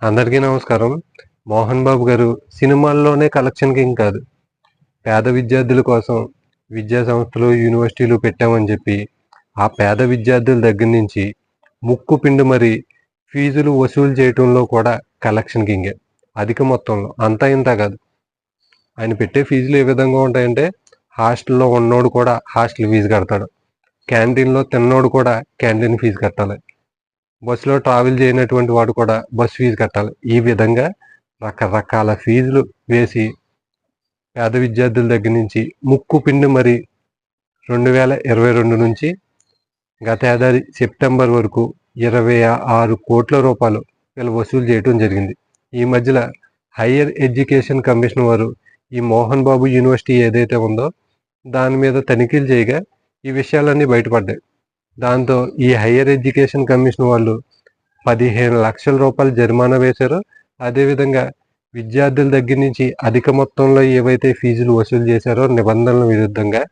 అందరికీ నమస్కారం. మోహన్ బాబు గారు సినిమాల్లోనే కలెక్షన్ కింగ్ కాదు. పేద విద్యార్థుల కోసం విద్యా సంస్థలు యూనివర్సిటీలు పెట్టామని చెప్పి ఆ పేద విద్యార్థుల దగ్గర నుంచి ముక్కు పిండి మరి ఫీజులు వసూలు చేయటంలో కూడా కలెక్షన్ కింగే అధిక మొత్తంలో. అంతా ఇంత కాదు. ఆయన పెట్టే ఫీజులు ఏ విధంగా ఉంటాయంటే హాస్టల్లో ఉన్నోడు కూడా హాస్టల్ ఫీజు కడతాడు. క్యాంటీన్లో తిన్నోడు కూడా క్యాంటీన్ ఫీజు కట్టాలి. బస్సులో ట్రావెల్ చేయనటువంటి వాడు కూడా బస్ ఫీజు కట్టాలి. ఈ విధంగా రకరకాల ఫీజులు వేసి పేద విద్యార్థుల దగ్గర నుంచి ముక్కు పిండి మరి రెండు వేల ఇరవై రెండు నుంచి గత ఏడాది సెప్టెంబర్ వరకు ఇరవై ఆరు కోట్ల రూపాయలు వీళ్ళు వసూలు చేయడం జరిగింది. ఈ మధ్యలో హయ్యర్ ఎడ్యుకేషన్ కమిషన్ వారు ఈ మోహన్ బాబు యూనివర్సిటీ ఏదైతే ఉందో దాని మీద తనిఖీలు చేయగా ఈ విషయాలన్నీ బయటపడ్డాయి. దాంతో ఈ హయ్యర్ ఎడ్యుకేషన్ కమిషన్ వాళ్ళు పదిహేను లక్షల రూపాయలు జరిమానా వేశారు. అదేవిధంగా విద్యార్థుల దగ్గర నుంచి అధిక మొత్తంలో ఏవైతే ఫీజులు వసూలు చేశారో నిబంధనల విరుద్ధంగా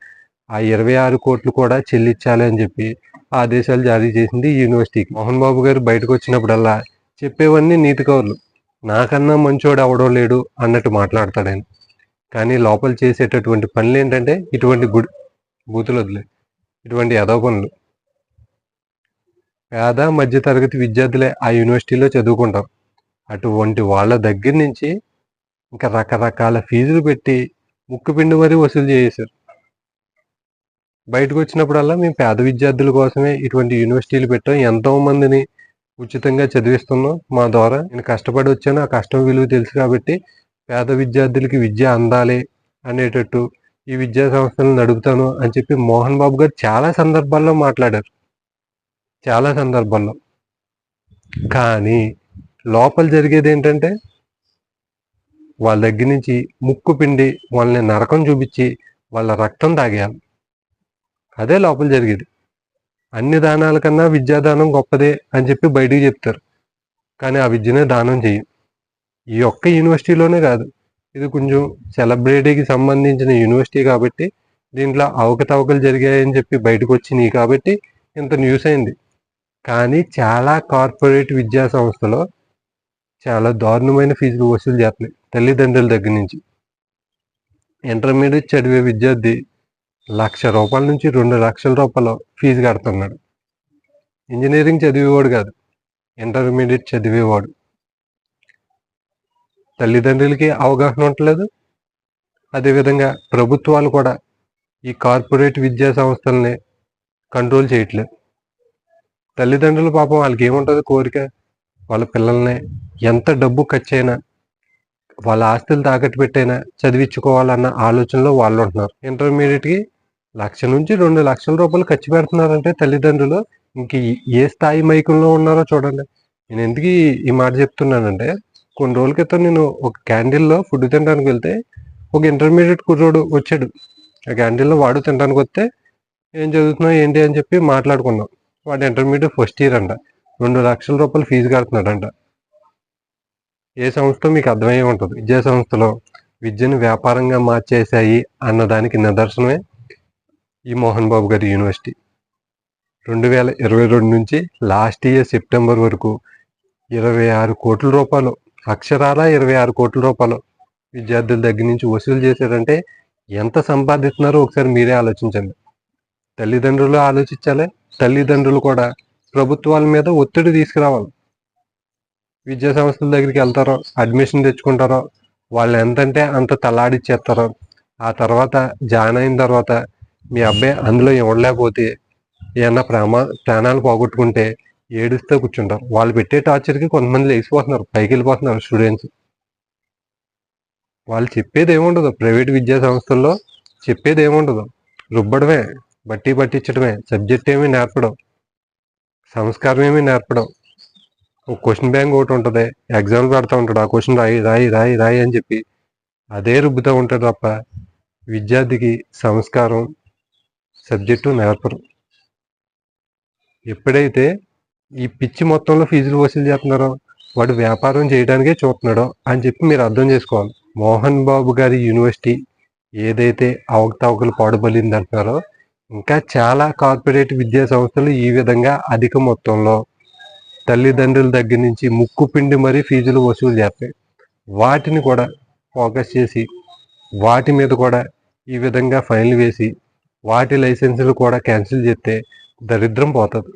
ఆ ఇరవై ఆరు కోట్లు కూడా చెల్లించాలి అని చెప్పి ఆదేశాలు జారీ చేసింది యూనివర్సిటీకి మోహన్ బాబు గారు బయటకు వచ్చినప్పుడల్లా చెప్పేవన్నీ నీతి కౌరులు. నాకన్నా మంచోడు అవడం లేడు అన్నట్టు మాట్లాడతాడు ఆయన. కానీ లోపల చేసేటటువంటి పనులు ఏంటంటే ఇటువంటి గుడి బూతులు వదిలే ఇటువంటి యదవ పనులు. పేద మధ్యతరగతి విద్యార్థులే ఆ యూనివర్సిటీలో చదువుకుంటారు. అటువంటి వాళ్ళ దగ్గర నుంచి ఇంకా రకరకాల ఫీజులు పెట్టి ముక్కుపిండి మరీ వసూలు చేసేశారు. బయటకు వచ్చినప్పుడల్లా మేము పేద విద్యార్థుల కోసమే ఇటువంటి యూనివర్సిటీలు పెట్టాం. ఎంతో మందిని ఉచితంగా చదివిస్తున్నాం. మా ద్వారా నేను కష్టపడి వచ్చాను. ఆ కష్టం విలువ తెలుసు కాబట్టి పేద విద్యార్థులకి విద్య అందాలి అనేటట్టు ఈ విద్యా సంస్థలను నడుపుతాను అని చెప్పి మోహన్ బాబు గారు చాలా సందర్భాల్లో మాట్లాడారు. చాలా సందర్భాల్లో. కానీ లోపల జరిగేది ఏంటంటే వాళ్ళ దగ్గర నుంచి ముక్కు పిండి వాళ్ళని నరకం చూపించి వాళ్ళ రక్తం తాగేయాలి. అదే లోపల జరిగేది. అన్ని దానాల కన్నా విద్యాదానం గొప్పదే అని చెప్పి బయటికి చెప్తారు. కానీ ఆ విద్యనే దానం చేయం ఈ ఒక్క యూనివర్సిటీలోనే కాదు. ఇది కొంచెం సెలబ్రిటీకి సంబంధించిన యూనివర్సిటీ కాబట్టి దీంట్లో అవకతవకలు జరిగాయని చెప్పి బయటకు వచ్చినాయి కాబట్టి ఇంత న్యూస్ అయింది. కానీ చాలా కార్పొరేట్ విద్యా సంస్థలో చాలా దారుణమైన ఫీజులు వసూలు చేస్తున్నాయి తల్లిదండ్రుల దగ్గర నుంచి. ఇంటర్మీడియట్ చదివే విద్యార్థి లక్ష రూపాయల నుంచి రెండు లక్షల రూపాయలు ఫీజు కడుతున్నాడు. ఇంజనీరింగ్ చదివేవాడు కాదు ఇంటర్మీడియట్ చదివేవాడు. తల్లిదండ్రులకి అవగాహన ఉండలేదు అదేవిధంగా ప్రభుత్వాలు కూడా ఈ కార్పొరేట్ విద్యా సంస్థల్ని కంట్రోల్ చేయట్లేదు. తల్లిదండ్రులు పాపం వాళ్ళకి ఏముంటుంది కోరిక? వాళ్ళ పిల్లల్ని ఎంత డబ్బు ఖర్చు అయినా వాళ్ళ ఆస్తులు తాకట్టు పెట్టైనా చదివించుకోవాలన్న ఆలోచనలో వాళ్ళు ఉంటున్నారు. ఇంటర్మీడియట్కి లక్ష నుంచి రెండు లక్షల రూపాయలు ఖర్చు పెడుతున్నారంటే తల్లిదండ్రులు ఇంక ఏ స్థాయి మైకంలో ఉన్నారో చూడండి. నేను ఎందుకు ఈ- మాట చెప్తున్నానంటే కొన్ని రోజుల క్రితం నేను ఒక క్యాండిల్లో ఫుడ్ తినడానికి వెళ్తే ఒక ఇంటర్మీడియట్ కుర్రోడు వచ్చాడు. ఆ క్యాండిల్లో వాడు తినడానికి వస్తే ఏం చదువుతున్నావు? ఏంటి? అని చెప్పి మాట్లాడుకున్నాం. వాడు ఇంటర్మీడియట్ ఫస్ట్ ఇయర్ అంట. రెండు లక్షల రూపాయలు ఫీజు కడుతున్నాడంట. ఏ సంస్థ మీకు అర్థమయ్యే ఉంటుంది. విద్యా సంస్థలో విద్యను వ్యాపారంగా మార్చేశాయి అన్నదానికి నిదర్శనమే ఈ మోహన్ బాబు గారి యూనివర్సిటీ. రెండు వేల ఇరవై రెండు నుంచి లాస్ట్ ఇయర్ సెప్టెంబర్ వరకు ఇరవై ఆరు కోట్ల రూపాయలు అక్షరాల ఇరవై ఆరు కోట్ల రూపాయలు విద్యార్థుల దగ్గర నుంచి వసూలు చేశారంటే ఎంత సంపాదిస్తున్నారో ఒకసారి మీరే ఆలోచించండి. తల్లిదండ్రులు ఆలోచించాలి తల్లిదండ్రులు కూడా ప్రభుత్వాల మీద ఒత్తిడి తీసుకురావాలి. విద్యా సంస్థల దగ్గరికి వెళ్తారో అడ్మిషన్ తెచ్చుకుంటారో వాళ్ళు ఎంతంటే అంత తలాడిచ్చేస్తారో ఆ తర్వాత జాయిన్ అయిన తర్వాత మీ అబ్బాయి అందులో ఇవ్వలేకపోతే ఏమన్నా ప్రామా ప్రాణాలు పోగొట్టుకుంటే ఏడుస్తూ కూర్చుంటారు. వాళ్ళు పెట్టే టార్చర్కి కొంతమంది లేచిపోతున్నారు పైకి వెళ్ళిపోతున్నారు స్టూడెంట్స్ వాళ్ళు చెప్పేది ఏముండదు. ప్రైవేట్ విద్యా సంస్థల్లో చెప్పేది ఏముండదు. రుబ్బడమే. బట్టి పట్టించడమే. సబ్జెక్ట్ ఏమీ నేర్పడం సంస్కారం ఏమీ నేర్పడం. ఒక క్వశ్చన్ బ్యాంక్ ఒకటి ఉంటుంది ఎగ్జామ్ పెడతా ఉంటాడు ఆ క్వశ్చన్ రాయి రాయి రాయి రాయి అని చెప్పి అదే రుబ్బుతూ ఉంటాడు తప్ప విద్యార్థికి సంస్కారం సబ్జెక్టు నేర్పరు. ఎప్పుడైతే ఈ పిచ్చి మొత్తంలో ఫీజులు వసూలు చేస్తున్నారో వాడు వ్యాపారం చేయడానికే చూస్తున్నాడో అని చెప్పి మీరు అర్థం చేసుకోవాలి. మోహన్ బాబు గారి యూనివర్సిటీ ఏదైతే అవకతవకలు పాడుబలింది అంటున్నారో ఇంకా చాలా కార్పొరేట్ విద్యా సంస్థలు ఈ విధంగా అధిక మొత్తంలో తల్లిదండ్రుల దగ్గర నుంచి ముక్కు పిండి మరీ ఫీజులు వసూలు చేస్తాయి. వాటిని కూడా ఫోకస్ చేసి వాటి మీద కూడా ఈ విధంగా ఫైన్లు వేసి వాటి లైసెన్సులు కూడా క్యాన్సిల్ చేస్తే దరిద్రం పోతుంది.